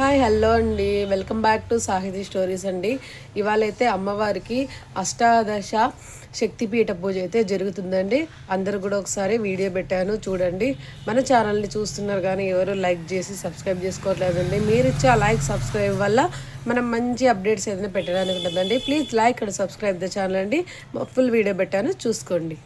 Hi hello అండి. Welcome back to Sahithi stories అండి. ఇవాళ అయితే అమ్మవారికి అష్టాదశ శక్తిపీఠ పూజ అయితే జరుగుతుందండి. అందరు కూడా ఒకసారి వీడియో పెట్టాను చూడండి. మన ఛానల్ని చూస్తున్నారు కానీ ఎవరు లైక్ చేసి సబ్స్క్రైబ్ చేసుకోవట్లేదండి. మీరు ఇచ్చే ఆ లైక్ సబ్స్క్రైబ్ వల్ల మనం మంచి అప్డేట్స్ ఏదైనా పెట్టడానికి ఉంటుందండి. Please like and subscribe the channel అండి. ఫుల్ వీడియో పెట్టాను చూసుకోండి.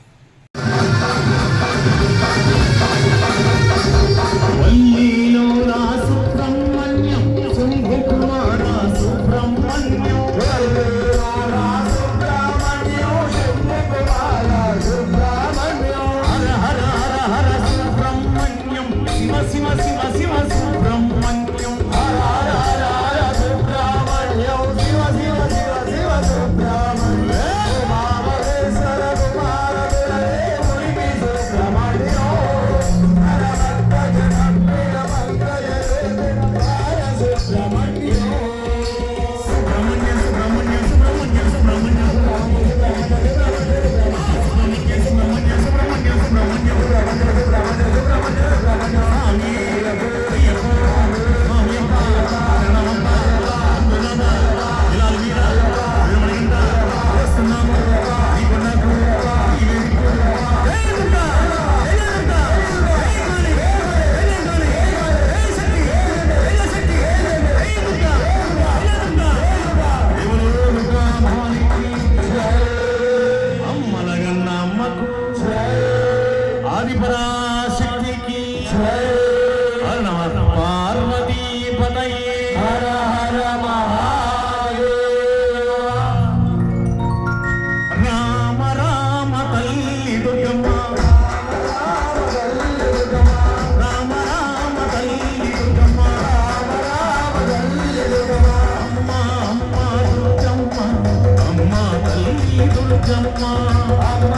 ఆదిపరాశక్తికి హర నమ పార్వతీ పతయే. హర హర రామ రామ తల్లి దుర్గమ్మ రామ రామ తల్లి దుర్గమ్మ అమ్మ అమ్మ దుర్గమ్మ అమ్మ తల్లి దుర్గమ్మ అమ్మ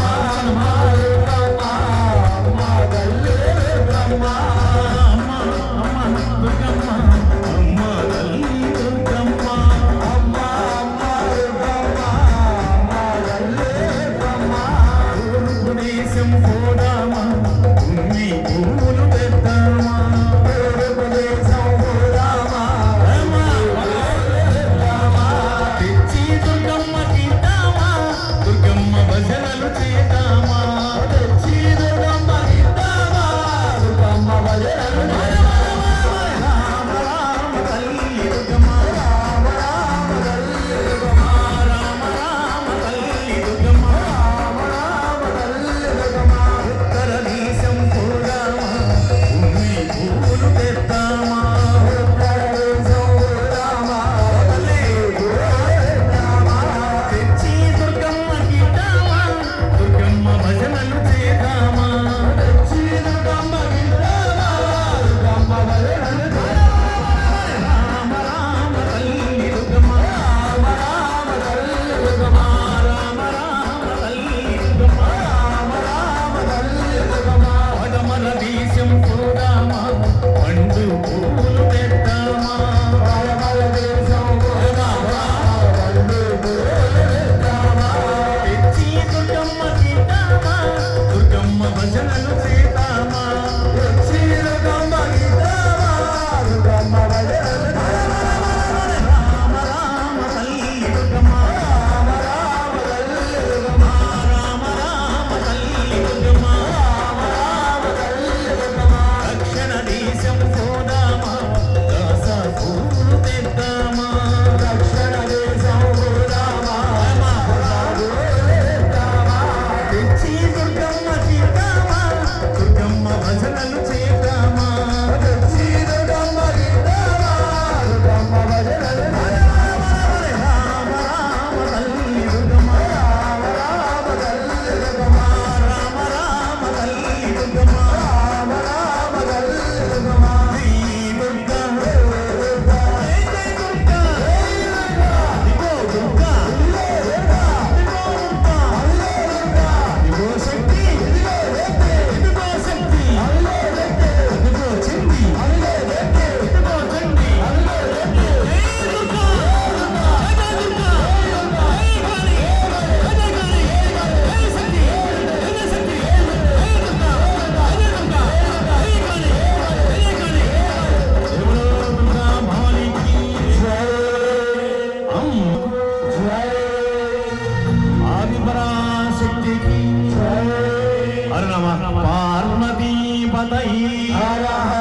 पार्वती पतई हर हर